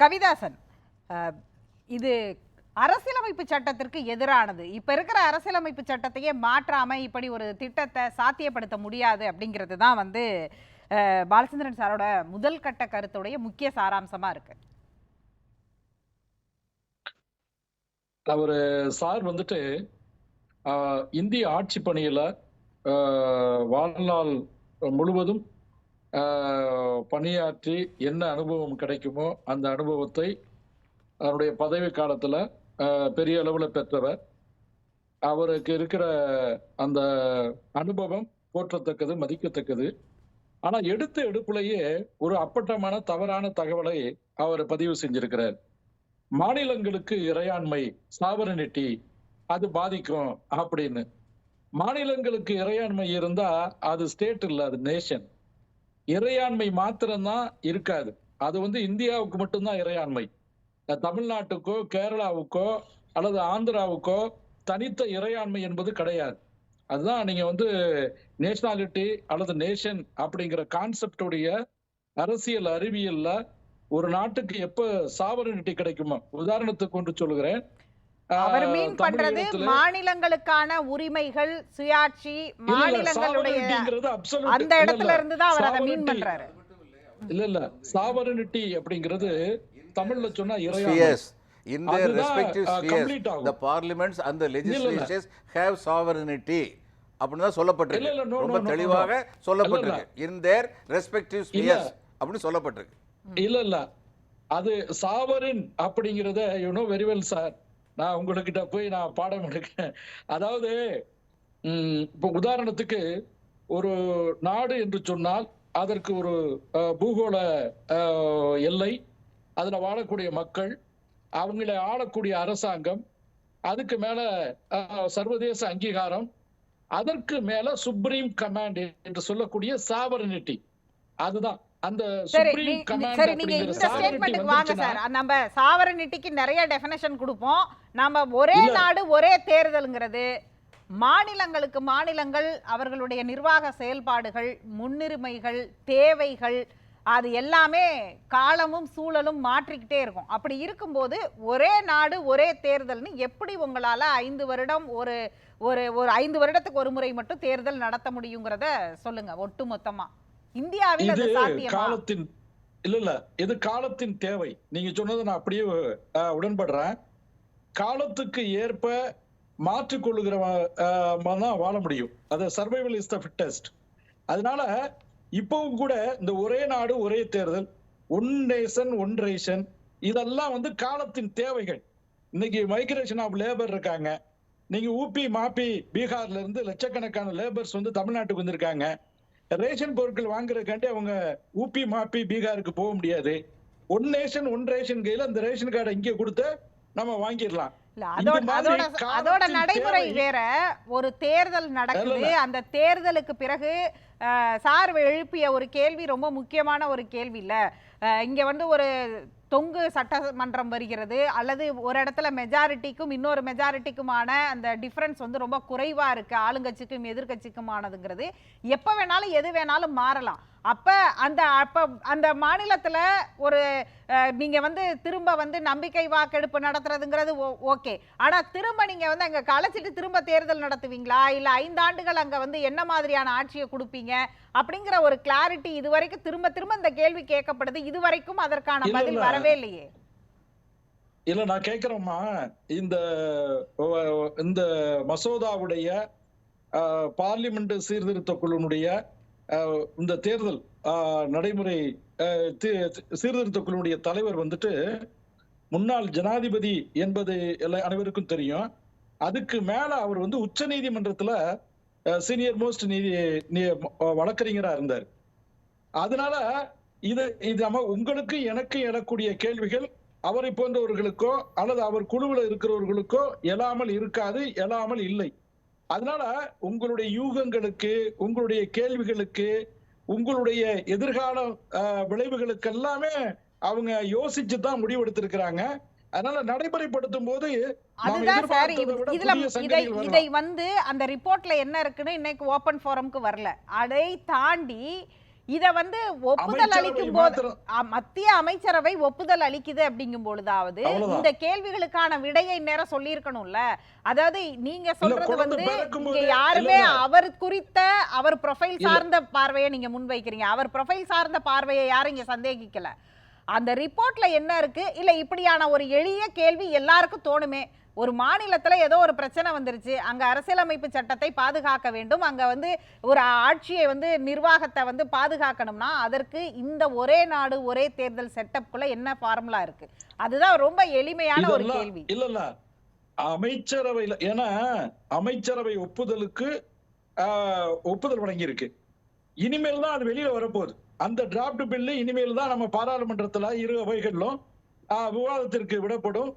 கவிதாசன் இது அரசியலமைப்பு சட்டத்திற்கு எதிரானது. இப்போ இருக்கிற அரசியலமைப்பு சட்டத்தையே மாற்றாமல் இப்படி ஒரு திட்டத்தை சாத்தியப்படுத்த முடியாது அப்படிங்கிறது தான் வந்து பாலச்சந்திரன் சாரோட முதல் கட்ட கருத்துடைய முக்கிய சாராம்சமாக இருக்கு. அவர் சார் வந்துட்டு இந்திய ஆட்சி பணியில வாழ்நாள் முழுவதும் பணியாற்றி என்ன அனுபவம் கிடைக்குமோ அந்த அனுபவத்தை அவருடைய பதவி காலத்தில் பெரிய அளவில் பெற்றவர். அவருக்கு இருக்கிற அந்த அனுபவம் போற்றத்தக்கது மதிக்கத்தக்கது. ஆனால் எடுத்த எடுப்புலயே ஒரு அப்பட்டமான தவறான தகவலை அவர் பதிவு செஞ்சிருக்கிறார். மாநிலங்களுக்கு இறையாண்மை சாவரனிட்டி அது பாதிக்கும் அப்படின்னு. மாநிலங்களுக்கு இறையாண்மை இருந்தா அது ஸ்டேட் இல்லை அது நேஷன் இறையாண்மை மாத்திரம்தான் இருக்காது. அது வந்து இந்தியாவுக்கு மட்டும்தான் இறையாண்மை. தமிழ்நாட்டுக்கோ கேரளாவுக்கோ அல்லது ஆந்திராவுக்கோ தனித்த இறையாண்மை என்பது கிடையாது. அதுதான் நீங்க வந்து நேஷனாலிட்டி அல்லது நேஷன் அப்படிங்கிற கான்செப்டுடைய அரசியல் அறிவியல்ல ஒரு நாட்டுக்கு எப்ப சாவரனிட்டி கிடைக்குமோ உதாரணத்துக்கு ஒன்று சொல்லுகிறேன். அவர் மீன் பண்றது மாநிலங்களுக்கான உரிமைகள் சுயாட்சி மாநிலங்களுடைய. அந்த இடத்துல. இருந்து தான் அவர் அதை மீன் பண்றாரு. இல்ல இல்ல. சாவரனிட்டி அப்படிங்கிறது தமிழ்ல சொன்னா இறையாண்மை. In their respective spheres, the parliaments and the legislatures have sovereignty. அப்படின்னு தான் சொல்லப்பட்டிருக்கு ரொம்ப தெளிவாக. சொல்லப்பட்டிருக்கு. In their respective இல்ல. spheres அப்படின்னு சொல்லப்பட்டிருக்கு. இல்ல இல்ல. அது சாவரின் அப்படிங்கறத you know very well sir நான் உங்ககிட்ட போய் நான் பாடம் எடுக்கிறேன். அதாவது இப்போ உதாரணத்துக்கு ஒரு நாடு என்று சொன்னால் அதற்கு ஒரு பூகோள எல்லை அதுல வாழக்கூடிய மக்கள் அவங்களை ஆளக்கூடிய அரசாங்கம் அதுக்கு மேல சர்வதேச அங்கீகாரம் அதற்கு மேல சுப்ரீம் கமாண்ட் என்று சொல்லக்கூடிய சாவரனிட்டி அதுதான். அந்த சரி சுப்ரீம் நீங்க இந்த ஸ்டேட்மெண்ட்டுக்கு வாங்க சார். நம்ம சாவரனிட்டிக்கு நிறைய டெஃபினேஷன் கொடுப்போம். நாம ஒரே. நாடு ஒரே தேர்தல்ங்கிறது மாநிலங்களுக்கு மாநிலங்கள் அவர்களுடைய நிர்வாக செயல்பாடுகள் முன்னுரிமைகள் தேவைகள் அது எல்லாமே காலமும் சூழலும் மாற்றிக்கிட்டே இருக்கும். அப்படி இருக்கும்போது ஒரே நாடு ஒரே தேர்தல்னு எப்படி உங்களால ஐந்து வருடம் ஒரு ஒரு ஒரு ஐந்து வருடத்துக்கு ஒரு முறை மட்டும் தேர்தல் நடத்த முடியுங்கிறத சொல்லுங்க ஒட்டு மொத்தமா இந்தியாவில் அது சாத்தியமா? காலத்தின் இல்ல இல்ல இது காலத்தின் தேவை. நீங்க சொன்னதை நான் அப்படியே உடன்படுறேன். காலத்துக்கு ஏற்ப மாற்றிக்கொள்ளுகிறவன் தான் வாழ முடியும். அது சர்வைவல் இஸ் த ஃபிட்டஸ்ட் அதனால இப்பவும் கூட இந்த ஒரே நாடு ஒரே தேர்தல் ஒன் நேஷன் ஒன் ரேஷன் இதெல்லாம் வந்து காலத்தின் தேவைகள். இன்னைக்கு மைக்ரேஷன் ஆஃப் லேபர் இருக்காங்க. நீங்க ஊபி மாப்பி பீகார்ல இருந்து லட்சக்கணக்கான லேபர்ஸ் வந்து தமிழ்நாட்டுக்கு வந்திருக்காங்க. ரேஷன் பொருட்கள் வாங்குறதுக்காண்டி அவங்க ஊபி மாப்பி பீகாருக்கு போக முடியாது. ஒன் நேஷன் ஒன் ரேஷன் கையில அந்த ரேஷன் கார்டை இங்கே கொடுத்து நம்ம வாங்கிடலாம். அதோட நடைமுறை வேற. ஒரு தேர்தல் நடக்குது. அந்த தேர்தலுக்கு பிறகு சார் எழுப்பிய ஒரு கேள்வி ரொம்ப முக்கியமான ஒரு கேள்வி இல்ல. இங்கே வந்து ஒரு தொங்கு சட்டமன்றம் வருகிறது. அல்லது ஒரு இடத்துல மெஜாரிட்டிக்கும் இன்னொரு மெஜாரிட்டிக்குமான அந்த டிஃப்ரென்ஸ் வந்து ரொம்ப குறைவாக இருக்குது ஆளுங்கட்சிக்கும் எதிர்கட்சிக்குமானதுங்கிறது எப்போ வேணாலும் எது வேணாலும் மாறலாம். அப்போ அந்த அப்போ அந்த மாநிலத்தில் ஒரு நீங்கள் வந்து திரும்ப வந்து நம்பிக்கை வாக்கெடுப்பு நடத்துறதுங்கிறது ஓகே. ஆனால் திரும்ப நீங்கள் வந்து அங்கே கலைச்சிட்டு திரும்ப தேர்தல் நடத்துவீங்களா? இல்லை ஐந்தாண்டுகள் அங்கே வந்து என்ன மாதிரியான ஆட்சியை கொடுப்பீங்க? அப்படிங்கிற ஒரு கிளாரிட்டி இதுவரைக்கும் திரும்ப திரும்ப இந்த கேள்வி கேட்கப்படுது. இது இதுவரைக்கும் அதற்கான பதில். வரவே இல்லையே இல்ல நான் கேக்குறேம்மா இந்த இந்த மசோதாவுடைய பார்லிமெண்ட் சீர்திருத்த குழுனுடைய இந்த தேர்தல் நடைமுறை சீர்திருத்த குழுனுடைய தலைவர் வந்துட்டு முன்னாள் ஜனாதிபதி என்பது எல்லா அனைவருக்கும் தெரியும். அதுக்கு மேல அவர் வந்து உச்ச நீதிமன்றத்துல சீனியர் மோஸ்ட் நீதி வழக்கறிஞரா இருந்தார். அதனால இது இது நம்ம உங்களுக்கு எனக்கு எழக்கூடிய கேள்விகள் அவரை போன்றவர்களுக்கோ அல்லது அவர் குழுவில் இருக்கிறவர்களுக்கோ எழாமல் இருக்காது எழாமல் இல்லை. அதனால உங்களுடைய யூகங்களுக்கு உங்களுடைய கேள்விகளுக்கு உங்களுடைய எதிர்கால விளைவுகளுக்கு எல்லாமே அவங்க யோசிச்சு தான் முடிவெடுத்திருக்கிறாங்க. அதனால நடைமுறைப்படுத்தும் போது அதுதான் சார் இதுல இதை. இதை வந்து அந்த ரிப்போர்ட்ல என்ன இருக்குன்னு இன்னைக்கு ஓபன் ஃபோரம்க்கு வரல. அதை தாண்டி இத வந்து ஒப்புதல் அளிக்கும் போது மத்திய அமைச்சரவை ஒப்புதல் அளிக்குது அப்படிங்கும் பொழுதாவது. இந்த கேள்விகளுக்கான விடையை நேரம் சொல்லியிருக்கணும்ல அதாவது நீங்க சொல்றது வந்து இங்க யாருமே. அவர் குறித்த அவர் ப்ரொஃபைல். சார்ந்த பார்வையை நீங்க முன்வைக்கிறீங்க அவர் ப்ரொஃபைல் சார்ந்த பார்வையை யாரும் இங்க சந்தேகிக்கல அந்த ரிப்போர்ட்ல என்ன இருக்கு இல்ல இப்படியான ஒரு எளிய கேள்வி எல்லாருக்கும் தோணுமே ஒரு மாநிலத்துல ஏதோ ஒரு பிரச்சனை வந்துருச்சு. அங்க அரசியலமைப்பு சட்டத்தை பாதுகாக்க வேண்டும். அங்க வந்து ஒரு ஆட்சியை வந்து நிர்வாகத்தை வந்து பாதுகாக்கணும்னா அதற்கு இந்த ஒரே நாடு ஒரே தேர்தல் செட்டப்குள்ள என்ன ஃபார்முலா இருக்கு? அதுதான் ரொம்ப எளிமையான ஒரு கேள்வி. இல்ல இல்ல அமைச்சரவையில ஏன்னா அமைச்சரவை ஒப்புதலுக்கு ஒப்புதல் வழங்கியிருக்கு. இனிமேல் தான் அது வெளியில வரப்போகுது. அந்த டிராப்ட் பில்லு இனிமேல் தான் நம்ம பாராளுமன்றத்துல இரு அவைகளிலும் விவாதத்திற்கு விடப்படும்.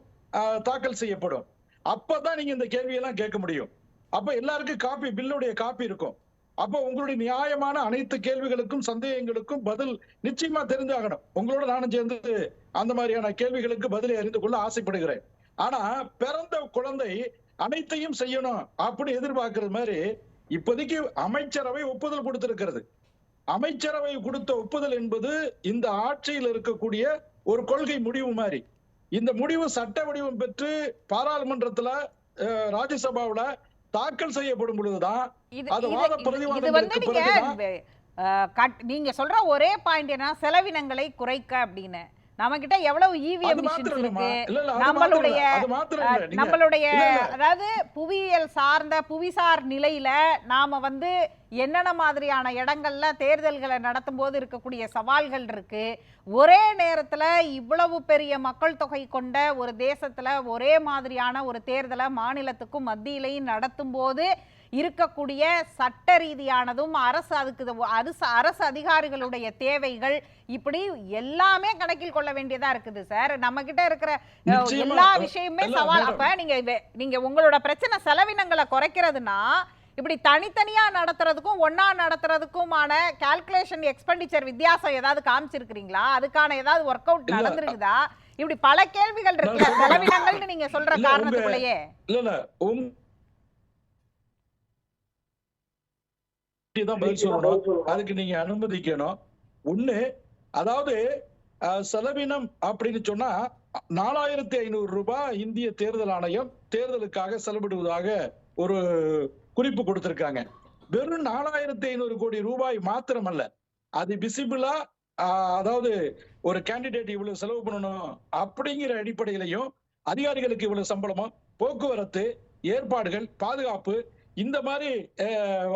தாக்கல் செய்யப்படும். அப்பதான் நீங்க இந்த கேள்வியெல்லாம் கேட்க முடியும். அப்ப எல்லாருக்கும் காப்பி பில்லுடைய காப்பி இருக்கும். அப்ப உங்களுடைய நியாயமான அனைத்து கேள்விகளுக்கும் சந்தேகங்களுக்கும் பதில் நிச்சயமா தெரிஞ்சாகணும் உங்களோட நானும் சேர்ந்து அந்த மாதிரியான கேள்விகளுக்கு பதிலை அறிந்து கொள்ள ஆசைப்படுகிறேன். ஆனா பிறந்த குழந்தை அனைத்தையும் செய்யணும் அப்படி எதிர்பார்க்கறது மாதிரி இப்போதைக்கு அமைச்சரவை ஒப்புதல் கொடுத்திருக்கிறது. அமைச்சரவை கொடுத்த ஒப்புதல் என்பது இந்த ஆட்சியில் இருக்கக்கூடிய ஒரு கொள்கை முடிவு மாதிரி. இந்த முடிவு சட்ட வடிவம் பெற்று பாராளுமன்றத்துல ராஜ்யசபாவுல தாக்கல் செய்யப்படும் பொழுதுதான் அது வாத பிரதிவாதங்களுக்கு நீங்க சொல்ற ஒரே பாயிண்ட் என்ன செலவினங்களை குறைக்க அப்படின்னு. நம்ம கிட்ட எவ்வளவு இவிஎம் மிஷின்ஸ் இல்லம்மா. இருக்கு? நம்மளுடைய நம்மளுடைய. அதாவது புவியியல் சார்ந்த புவிசார் நிலையில நாம வந்து என்னென்ன மாதிரியான இடங்கள்ல தேர்தல்களை நடத்தும் போது இருக்கக்கூடிய சவால்கள் இருக்கு? ஒரே நேரத்துல இவ்வளவு பெரிய மக்கள் தொகை கொண்ட ஒரு தேசத்துல ஒரே மாதிரியான ஒரு தேர்தலை மாநிலத்துக்கும் மத்தியிலையும் நடத்தும் போது இருக்கக்கூடிய சட்ட ரீதியானதும் அரசு அதுக்கு அரசு அரசு அதிகாரிகளுடைய தேவைகள் இப்படி எல்லாமே கணக்கில் கொள்ள வேண்டியதா இருக்குது சார் நம்ம கிட்ட இருக்கிற. எல்லா விஷயமுமே இல்ல, சவால். அப்ப நீங்க நீங்க உங்களோட பிரச்சனை செலவினங்களை குறைக்கிறதுனா இப்படி தனித்தனியா நடத்துறதுக்கும் ஒண்ணா நடத்துறதுக்குமான கால்குலேஷன் எக்ஸ்பெண்டிச்சர் வித்தியாசம் ஏதாவது காமிச்சிருக்கிறீங்களா அதுக்கான ஏதாவது ஒர்க் அவுட். நடந்திருக்குதா இப்படி பல கேள்விகள் சொல்றேன். செலவினங்கள்னு நீங்க சொல்ற காரணத்துக்குள்ளேயே தான் பதில் சொல்லணும். அதுக்கு நீங்க அனுமதிக்கணும். ஒண்ணு அதாவது செலவினம் அப்படின்னு சொன்னா நாலாயிரத்தி ஐநூறு ரூபாய் இந்திய தேர்தல் ஆணையம் தேர்தலுக்காக செலவிடுவதாக ஒரு குறிப்பு கொடுத்திருக்காங்க. வெறும் நாலாயிரத்தி ஐநூறு கோடி ரூபாய் மாத்திரமல்ல. அது விசிபிளா அதாவது ஒரு கேண்டிடேட் இவ்வளவு செலவு பண்ணணும் அப்படிங்கிற அடிப்படையிலையும் அதிகாரிகளுக்கு இவ்வளவு சம்பளமும் போக்குவரத்து ஏற்பாடுகள் பாதுகாப்பு இந்த மாதிரி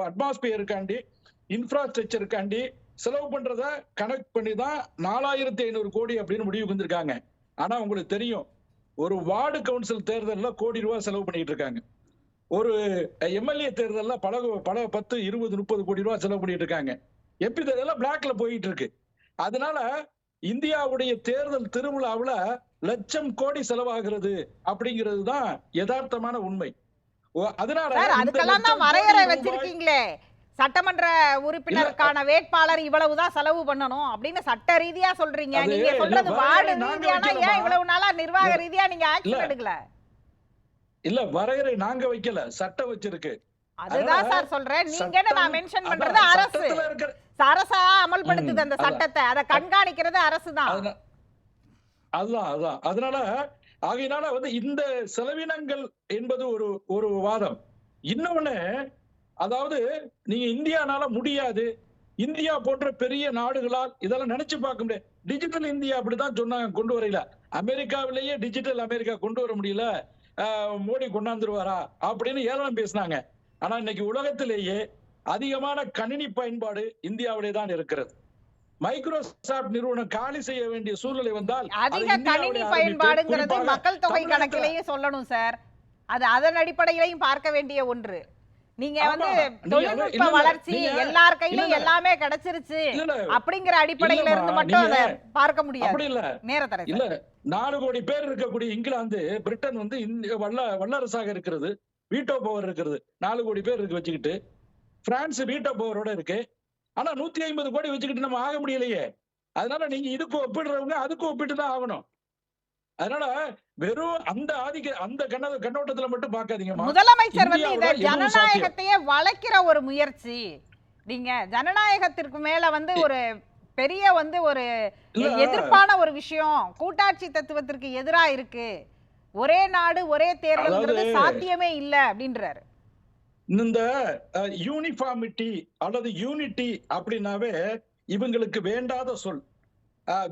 அட்மாஸ்பியருக்காண்டி இன்ஃப்ராஸ்ட்ரக்சருக்காண்டி செலவு பண்றத கனெக்ட் பண்ணி தான் நாலாயிரத்தி ஐநூறு கோடி அப்படின்னு முடிவு வந்திருக்காங்க. ஆனா உங்களுக்கு தெரியும் ஒரு வார்டு கவுன்சில் தேர்தலில் கோடி ரூபாய் செலவு பண்ணிட்டு இருக்காங்க. ஒரு எம்எல்ஏ தேர்தலில் பல பல பத்து இருபது முப்பது கோடி ரூபாய் செலவு பண்ணிட்டு இருக்காங்க. எம்பி தேர்தலாம் பிளாக்ல போயிட்டு இருக்கு. அதனால இந்தியாவுடைய தேர்தல் திருவிழாவில் லட்சம் கோடி செலவாகிறது அப்படிங்கிறது தான் யதார்த்தமான உண்மை. அதனால அதுக்கெல்லாம் தான் வரையறை வச்சிருக்கீங்களே. சட்டமன்ற உறுப்பினருக்கான வேட்பாளர் இவ்வளவுதான் செலவு பண்ணணும் அப்படின்னு சட்ட ரீதியா சொல்றீங்க. நீங்க சொல்றது வார்டு ரீதியானா ஏன்? இவ்வளவு நாளா நிர்வாக. ரீதியா நீங்க ஆக்ஷன். எடுக்கல? இல்ல வரையறை நாங்க வைக்கல. சட்டம் வச்சிருக்கு. அதுதான் சார் சொல்றேன். நீங்க நான் மென்ஷன் பண்றது அரசு. அரசா அமல்படுத்துது அந்த. சட்டத்தை. அதை கண்காணிக்கிறது அரசு தான். அதுதான் அதுதான். அதனால ஆகையினால வந்து இந்த செலவினங்கள் என்பது ஒரு ஒரு வாதம். இன்னொன்னு அதாவது நீங்க இந்தியானால முடியாது. இந்தியா போன்ற பெரிய நாடுகளால் இதெல்லாம் நினைச்சு பார்க்க முடியாது. டிஜிட்டல் இந்தியா அப்படிதான் சொன்னாங்க கொண்டு வரையில. அமெரிக்காவிலேயே டிஜிட்டல் அமெரிக்கா கொண்டு வர முடியல. மோடி கொண்டாந்துருவாரா அப்படின்னு ஏளனம் பேசினாங்க. ஆனா இன்னைக்கு உலகத்திலேயே அதிகமான கணினி பயன்பாடு இந்தியாவிலே தான் இருக்கிறது. மைக்ரோசாப்ட் நிறுவனம் காலி செய்ய வேண்டிய சூழ்நிலை வந்தால் அது அதிக கணினி. பயன்பாடுங்கிறது மக்கள் தொகை கணக்கிலேயே சொல்லணும் சார். அது அதன் அடிப்படையிலையும் பார்க்க வேண்டிய ஒன்று. நீங்க. வந்து தொழில்நுட்ப வளர்ச்சி எல்லார் கையிலும். எல்லாமே கிடைச்சிருச்சு அப்படிங்கிற அடிப்படையில இருந்து மட்டும் அதை பார்க்க முடியாது. நேரத்தரை இல்ல. நாலு கோடி பேர் இருக்கக்கூடிய இங்கிலாந்து பிரிட்டன் வந்து வல்ல வல்லரசாக இருக்கிறது. வீட்டோ பவர் இருக்கிறது. நாலு கோடி பேர் இருக்கு வச்சுக்கிட்டு. பிரான்ஸ் வீட்டோ பவரோட இருக்கு. ஆனா நூத்தி ஐம்பது கோடி வச்சுக்கிட்டு நம்ம ஆக முடியலையே. அதனால நீங்க இதுக்கு ஒப்பிடுறவங்க அதுக்கு ஒப்பிட்டு தான் ஆகணும். அதனால வெறும் அந்த ஆதிக்க அந்த கண்ண கண்ணோட்டத்துல மட்டும் பார்க்காதீங்கம்மா முதலமைச்சர் வந்து இத. ஜனநாயகத்தையே வளைக்கிற ஒரு முயற்சி. நீங்க ஜனநாயகத்திற்கு மேல வந்து ஒரு பெரிய வந்து ஒரு. எதிர்ப்பான ஒரு விஷயம் கூட்டாட்சி தத்துவத்திற்கு எதிரா இருக்கு. ஒரே நாடு ஒரே தேர்தல்ங்கிறது சாத்தியமே இல்ல அப்படின்றாரு. இந்த யூனிஃபார்மிட்டி அல்லது யூனிட்டி அப்படின்னாவே இவங்களுக்கு வேண்டாத சொல்.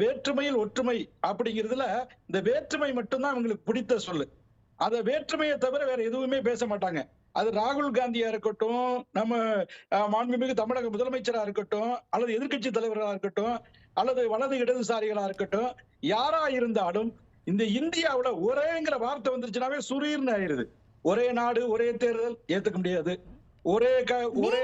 வேற்றுமையில் ஒற்றுமை அப்படிங்கிறதுல இந்த வேற்றுமை மட்டும்தான் அவங்களுக்கு பிடித்த சொல்லு. அந்த வேற்றுமையை தவிர வேற எதுவுமே பேச மாட்டாங்க. அது ராகுல் காந்தியா இருக்கட்டும் நம்ம மாண்புமிகு தமிழக முதலமைச்சரா இருக்கட்டும் அல்லது எதிர்க்கட்சி தலைவர்களா இருக்கட்டும் அல்லது வலது இடதுசாரிகளா இருக்கட்டும் யாரா இருந்தாலும் இந்த இந்தியாவில் ஒரேங்கிற வார்த்தை வந்துருச்சுனாவே சுரீர்னு ஆயிருது ஒரே நாடு ஒரே தேர்தல் ஏத்துக்க முடியாது ஒரே ஒரே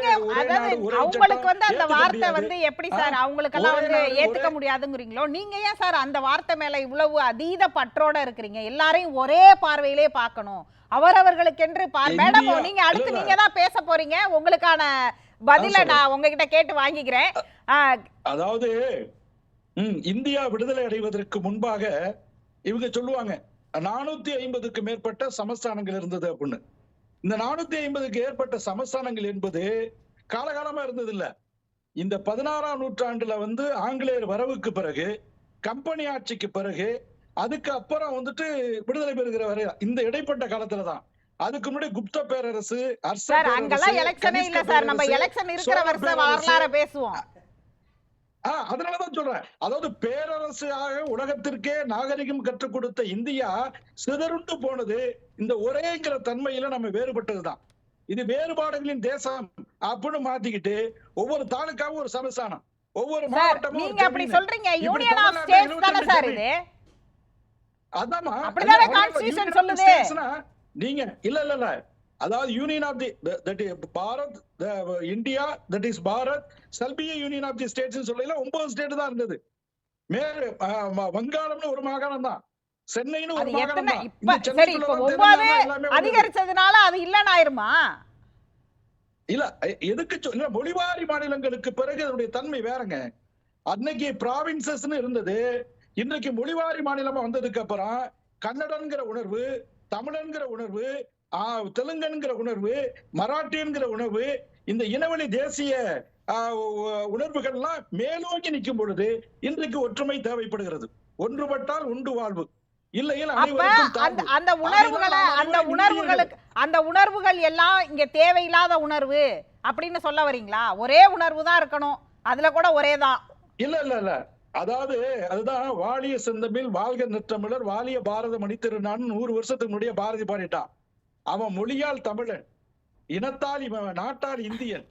அவங்களுக்கு வந்து அந்த வார்த்தை. வந்து எப்படி சார் அவங்களுக்கு எல்லாம் வந்து ஏத்துக்க முடியாதுங்கிறீங்களோ நீங்க ஏன் சார் அந்த வார்த்தை மேல இவ்வளவு அதீத பற்றோட இருக்கிறீங்க எல்லாரையும் ஒரே பார்வையிலே பார்க்கணும் அவரவர்களுக்கென்று பார் மேடம் நீங்க அடுத்து. நீங்க தான் பேச போறீங்க உங்களுக்கான பதில. நான் உங்ககிட்ட கேட்டு வாங்கிக்கிறேன் அதாவது இந்தியா விடுதலை அடைவதற்கு முன்பாக இவங்க சொல்லுவாங்க நானூத்தி ஐம்பதுக்கு மேற்பட்ட சமஸ்தானங்கள் இருந்தது அப்படின்னு. இந்த நானூத்தி ஐம்பதுக்கு ஏற்பட்ட சமஸ்தானங்கள் என்பது காலகாலமா இருந்தது இல்ல இந்த பதினாறாம் நூற்றாண்டுல வந்து ஆங்கிலேயர் வரவுக்கு பிறகு கம்பெனி ஆட்சிக்கு பிறகு அதுக்கு அப்புறம் வந்துட்டு விடுதலை பெறுகிற வரை இந்த இடைப்பட்ட காலத்துல தான். அதுக்கு முன்னாடி குப்த பேரரசு அங்கெல்லாம் எலெக்ஷனே இல்ல சார். நம்ம எலெக்ஷன் இருக்கிற வருஷம் வரலாற பேசுவோம். அதனாலதான் சொல்றேன் அதாவது பேரரசாக உலகத்திற்கே நாகரிகம் கற்றுக் கொடுத்த இந்தியா சிதறுண்டு போனது இந்த ஒரேங்கிற தன்மையில நம்ம வேறுபட்டதுதான் இது வேறுபாடுகளின் தேசம் அப்படின்னு மாத்திக்கிட்டு ஒவ்வொரு தாலுக்காவும் ஒரு சமஸ்தானம் ஒவ்வொரு மாவட்டமும் நீங்க அப்படி ஜமீனு. சொல்றீங்க இப்படி யூனியன் ஆஃப் தமிழ்நாட்டுல ஸ்டேட்ஸ் தானே 22 சார் ஜமீன். இது அதாம்மா அப்படிதானே அதான் constitution Union of சொல்லுது. Statesனா, நீங்க இல்ல இல்ல இல்ல அதாவது union of the that Bharat India that is Bharat செல்பிய union of the states சொல்லல ஒன்பது ஸ்டேட் தான் இருந்தது. மேல் வங்காளம்னு ஒரு மாகாணம் தான். சென்னைன்னு ஒரு மாகாணம் தான். சரி இப்ப ஒன்பது. அதிகரிச்சதுனால அது இல்லன்னு ஆயிருமா இல்ல எதுக்கு சொ- இல்ல மொழிவாரி மாநிலங்களுக்கு பிறகு அதனுடைய தன்மை வேறங்க. அன்னைக்கு ப்ராவின்சஸ்னு இருந்தது. இன்றைக்கு மொழிவாரி மாநிலமா வந்ததுக்கு அப்புறம் கன்னடன்கிற உணர்வு தமிழன்கிற உணர்வு ஆ, தெலுங்கன்கிற உணர்வு மராட்டியன்கிற உணர்வு இந்த இனவழி தேசிய உணர்வுகள்லாம் மேலோக்கி நிற்கும் பொழுது இன்றைக்கு ஒற்றுமை தேவைப்படுகிறது. ஒன்றுபட்டால் உண்டு வாழ்வு. அந்த உணர்வுகளை அந்த உணர்வுகளுக்கு அந்த உணர்வுகள் எல்லாம் இங்க தேவையில்லாத உணர்வு அப்படின்னு சொல்ல வரீங்களா? ஒரே உணர்வு தான் இருக்கணும். அதுல கூட ஒரே தான் இல்ல இல்ல இல்ல. அதாவது அதுதான் வாலிய செந்தமிழ் வாழ்க நற்றமிழர் வாலிய பாரத மணித்திருநான்னு நூறு வருஷத்துக்கு முன்னாடியே பாரதி பாடிட்டான். அவன் மொழியால் தமிழன். இனத்தால் இவன் நாட்டால் இந்தியன்.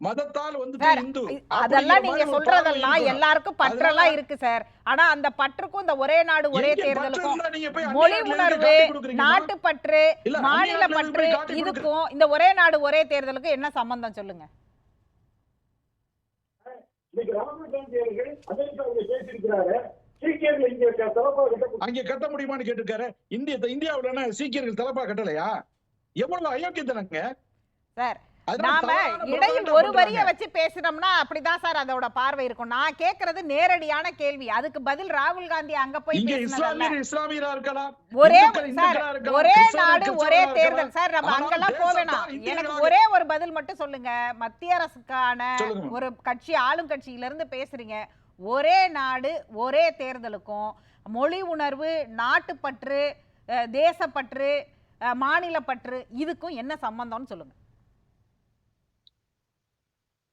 மதத்தால் சார், இந்து. அதெல்லாம் நீங்க சொல்றதெல்லாம் எல்லாருக்கும் பற்றெல்லாம் இருக்கு சார். ஆனா அந்த பற்றுக்கும் இந்த ஒரே நாடு ஒரே தேர்தலுக்கும் பற்று இருந்தா நீங்க போய் மொழி உணர்வு? நாட்டுப்பற்று இல்ல, மாநில பற்று இதுக்கும் இந்த ஒரே நாடு ஒரே தேர்தலுக்கு என்ன சம்பந்தம் சொல்லுங்க? அங்க கட்ட முடியுமான்னு கேட்டிருக்காரு. இந்திய இந்தியாவுல சீக்கியர்கள் தலப்பா கட்டலையா? எவ்வளவு அயோக்கியத்தனங்க? சார் நாம இடையில் ஒரு வரிய. வச்சு பேசினோம்னா அப்படிதான் சார் அதோட பார்வை இருக்கும். நான் கேக்குறது நேரடியான கேள்வி. அதுக்கு பதில் ராகுல் காந்தி அங்க போய் ஒரே சார் ஒரே நாடு ஒரே. தேர்தல். சார் நம்ம அங்கெல்லாம் போவேணாம். எனக்கு ஒரே ஒரு பதில் மட்டும் சொல்லுங்க. மத்திய அரசுக்கான. ஒரு கட்சி ஆளும் கட்சியில இருந்து பேசுறீங்க. ஒரே நாடு ஒரே தேர்தலுக்கும் மொழி உணர்வு நாட்டுப்பற்று தேசப்பற்று மாநில பற்று இதுக்கும் என்ன சம்பந்தம்னு சொல்லுங்க.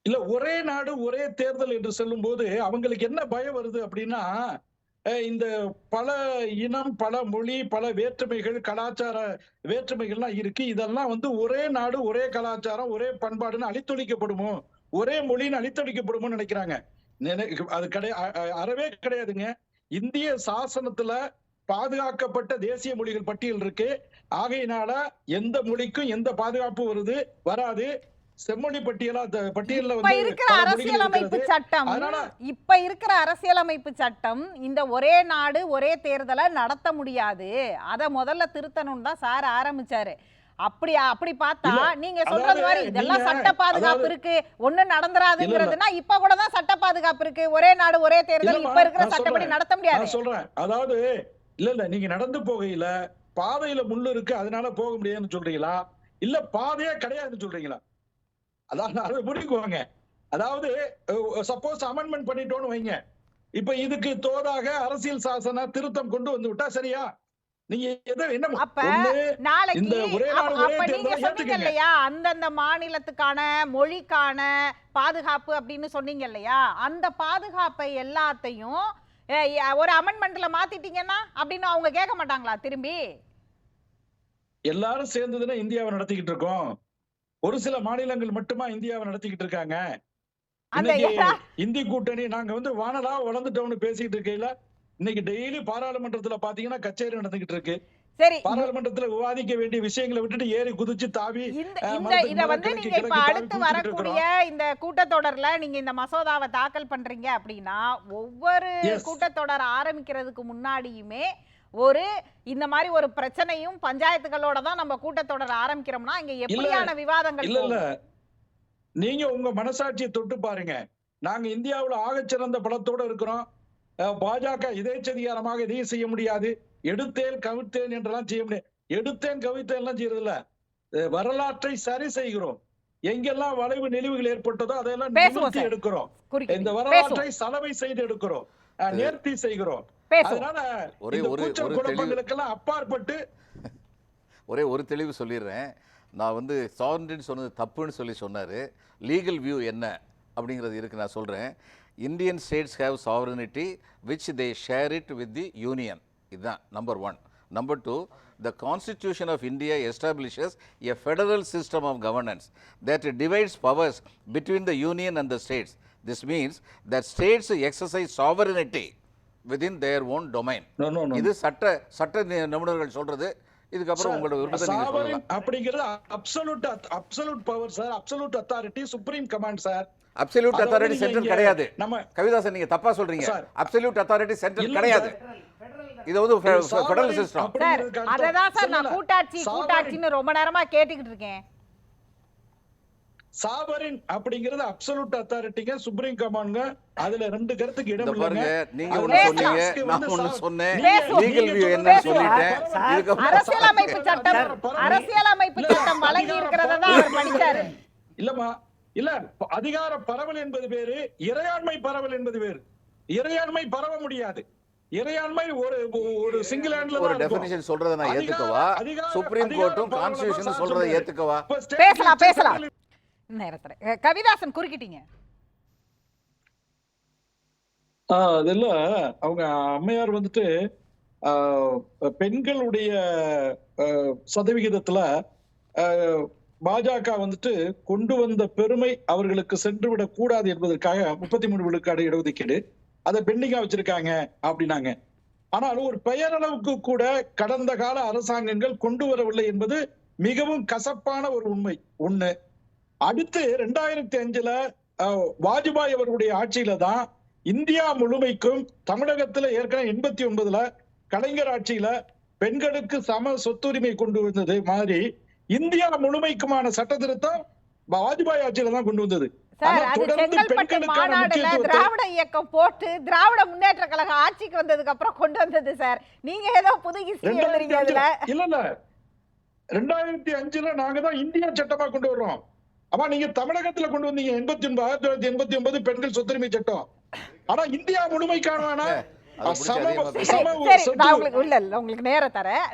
இல்ல ஒரே நாடு ஒரே தேர்தல் என்று சொல்லும் போது அவங்களுக்கு என்ன பயம் வருது அப்படின்னா இந்த பல இனம் பல மொழி பல வேற்றுமைகள் கலாச்சார வேற்றுமைகள்லாம் இருக்கு. இதெல்லாம் வந்து ஒரே நாடு ஒரே கலாச்சாரம் ஒரே பண்பாடுன்னு அழித்தொழிக்கப்படுமோ? ஒரே மொழின்னு அழித்தொழிக்கப்படுமோன்னு நினைக்கிறாங்க. அது கிடையாது அறவே கிடையாதுங்க. இந்திய சாசனத்துல பாதுகாக்கப்பட்ட தேசிய மொழிகள் பட்டியல் இருக்கு. ஆகையினால எந்த மொழிக்கும் எந்த பாதுகாப்பு வருது வராது. செம்மொழி பட்டியலா பட்டியல்ல வந்து இருக்கிற அரசியலமைப்பு. சட்டம் இப்ப இருக்கிற அரசியலமைப்பு சட்டம் இந்த ஒரே நாடு ஒரே தேர்தலை நடத்த முடியாது. அத முதல்ல திருத்தணும் தான் சார் ஆரம்பிச்சாரு. அப்படி அப்படி பார்த்தா நீங்க சொல்றது மாதிரி இதெல்லாம் சட்ட பாதுகாப்பு இருக்கு. ஒண்ணு நடந்துராதுங்கிறதுனா இப்ப கூட தான் சட்ட பாதுகாப்பு இருக்கு. ஒரே நாடு ஒரே தேர்தல் இப்ப இருக்கிற சட்டப்படி. நடத்த முடியாது. சொல்றேன். அதாவது இல்ல இல்ல நீங்க நடந்து போகையில பாதையில முள்ளு இருக்கு அதனால போக முடியாதுன்னு சொல்றீங்களா? இல்ல பாதையே கிடையாதுன்னு சொல்றீங்களா? அதான் அதை முடிக்குவாங்க அதாவது சப்போஸ் அமெண்ட்மெண்ட் பண்ணிட்டோம்னு வைங்க. இப்ப இதுக்கு தோதாக அரசியல் சாசன திருத்தம் கொண்டு வந்து விட்டா சரியா? அந்தந்த மாநிலத்துக்கான மொழிக்கான பாதுகாப்பு அப்படின்னு சொன்னீங்க இல்லையா? அந்த பாதுகாப்பை எல்லாத்தையும் ஒரு அமெண்ட்மெண்ட்ல மாத்திட்டீங்கன்னா அப்படின்னு அவங்க கேட்க மாட்டாங்களா திரும்பி? எல்லாரும் சேர்ந்ததுன்னா இந்தியாவை நடத்திக்கிட்டு இருக்கோம். ஒரு சில மாநிலங்கள் மட்டுமா இந்தியாவை நடத்திக்கிட்டு இருக்காங்க? இந்தி கூட்டணி நாங்க வந்து வானலா வளர்ந்துட்டோம்னு பேசிட்டு இருக்கையில இன்னைக்கு டெய்லி பாராளுமன்றத்துல பாத்தீங்கன்னா கச்சேரி நடந்துகிட்டு இருக்கு. சரி பாராளுமன்றத்துல விவாதிக்க வேண்டிய விஷயங்களை விட்டுட்டு ஏறி குதிச்சு தாவி இந்த இத வந்து நீங்க இப்ப அடுத்து வரக்கூடிய இந்த கூட்டத்தொடர்ல நீங்க இந்த மசோதாவை தாக்கல் பண்றீங்க அப்படின்னா ஒவ்வொரு. கூட்டத்தொடர் ஆரம்பிக்கிறதுக்கு முன்னாடியுமே ஒரு இந்த மாதிரி ஒரு பிரச்சனையும் பஞ்சாயத்துகளோட தான் நம்ம கூட்டத்தொடர் ஆரம்பிக்கிறோம்னா இங்க எப்படியான விவாதங்கள் இல்ல இல்ல? நீங்க உங்க மனசாட்சியை தொட்டு பாருங்க. நாங்க இந்தியாவுல ஆகச்சிறந்த பலத்தோட இருக்கிறோம். பாஜக இதேச்சதிகாரமாக இதையும் செய்ய முடியாது. எடுத்தேன் கவிழ்த்தேன் என்றெல்லாம் செய்ய முடியாது எடுத்தேன் கவிழ்த்தேன் எல்லாம் செய்யறது இல்ல வரலாற்றை சரி செய்கிறோம். எங்கெல்லாம் வளைவு நெளிவுகள் ஏற்பட்டதோ நிமிர்த்தி சார். எடுக்கிறோம். இந்த வரலாற்றை சலவை செய்து எடுக்கிறோம். நேர்த்தி செய்கிறோம். அதனால ஒரே குழப்பங்களுக்கெல்லாம் அப்பாற்பட்டு ஒரே ஒரு தெளிவு சொல்லிடுறேன். நான் வந்து சாவரன்டின்னு சொன்னது தப்புன்னு சொல்லி சொன்னார். லீகல் வியூ என்ன அப்படிங்கிறது இருக்கு நான் சொல்கிறேன் Indian states have sovereignty which they share it with the union இதுதான் number one number two the constitution of India establishes a federal system of governance that divides powers between the union and the states. This means that states exercise sovereignty within their own domain. No, no, no. இது சட்ட சட்ட நிபுணர்கள் சொல்றது இதுக்கப்புறம் உங்களோட விருப்பத்தை நீங்க சொல்லலாம் அப்படிங்கிறது absolute absolute power sir absolute authority supreme command sir absolute அதை அத்தாரிட்டி சென்ட்ரல் கிடையாது நம்ம- கவிதாசன் நீங்க தப்பா சொல்றீங்க சார். அப்சல்யூட் அத்தாரிட்டி சென்ட்ரல் கிடையாது இது வந்து ஃபெடரல் சிஸ்டம் சார் அர்த்தம் அததான் சார் நான். கூட்டாட்சி கூட்டாட்சின்னு ரொம்ப நேரமா கேட்டுக்கிட்டு இருக்கேன். சாவரின் அப்படிங்கிறது அப்சல்யூட் அத்தாரிட்டிங்க சுப்ரீம் கமாண்ட்ங்க அதுல ரெண்டு கருத்துக்கு இடம் பாருங்க இல்லைங்க. நீங்க அது ஒண்ணு. சொன்னீங்க நான் ஒண்ணு சொன்னேன். லீகல் வியூ பேசுவோம். சொல்லிட்டேன் அரசியலமைப்பு சட்டம் அரசியலமைப்பு சட்டம் வழங்கி அதிகார இருக்கிறத தான் பரவல் அவர் படிச்சாரு. இல்லம்மா இல்ல அதிகார பரவல் என்பது வேறு இறையாண்மை பரவல் என்பது வேறு. இறையாண்மை பரவ முடியாது. இறையாண்மை ஒரு ஒரு சிங்கிள் ஹேண்ட்ல ஒரு. டெபினிஷன் சொல்றதை நான் ஏத்துக்கவா சுப்ரீம் கோர்ட்டும் சார் சொல்றதை. ஏத்துக்கவா பேசலாம், பேசலாம். நேரத்துல கவிதாசன் குறுக்கிட்டீங்க ஆஹ் அதுல அவங்க அம்மையார் வந்துட்டு ஆஹ் பெண்களுடைய சதவிகிதத்துல ஆஹ் பாஜக வந்துட்டு கொண்டு வந்த பெருமை அவர்களுக்கு சென்று விடக் கூடாது என்பதற்காக முப்பத்தி மூணு விழுக்காடு இடஒதுக்கீடு அதை பெண்டிங்கா வச்சிருக்காங்க அப்படின்னாங்க. ஆனால் ஒரு பெயரளவுக்கு கூட கடந்த கால அரசாங்கங்கள் கொண்டு வரவில்லை என்பது மிகவும் கசப்பான ஒரு உண்மை. ஒண்ணு அடுத்து ரெண்டாயிரத்தி அஞ்சுல வாஜ்பாய் அவர்களுடைய ஆட்சியில தான் இந்தியா முழுமைக்கும் தமிழகத்துல ஏற்கனவே எண்பத்தி ஒன்பதுல கலைஞர் ஆட்சியில பெண்களுக்கு சம சொத்துரிமை கொண்டு வந்தது மாதிரி இந்தியா முழுமைக்குமான சட்ட திருத்தம் வாஜ்பாய் ஆட்சியில தான் கொண்டு வந்தது. சார் அது செங்கல்பட்டு மாநாடுல திராவிட இயக்கம் போட்டு திராவிட முன்னேற்ற கழகம் ஆட்சிக்கு வந்ததுக்கு அப்புறம் கொண்டு வந்தது சார். நீங்க ஏதோ புது ஹிஸ்டரி எழுதுறீங்க அதுல. அஞ்சுல- இல்ல இல்ல. ரெண்டாயிரத்தி அஞ்சுல நாங்க தான் இந்தியா சட்டமா கொண்டு வர்றோம். ஆமா நீங்க தமிழகத்துல கொண்டு வந்தீங்க. எண்பத்தி ஒன்பது ஆயிரத்தி தொள்ளாயிரத்தி எண்பத்தி ஒன்பது பெண்கள் சொத்துரிமை சட்டம். ஆனா இந்தியா முழுமைக்கான உங்களுக்கு இல்ல இல்ல உங்களுக்கு நேரம் தரேன்.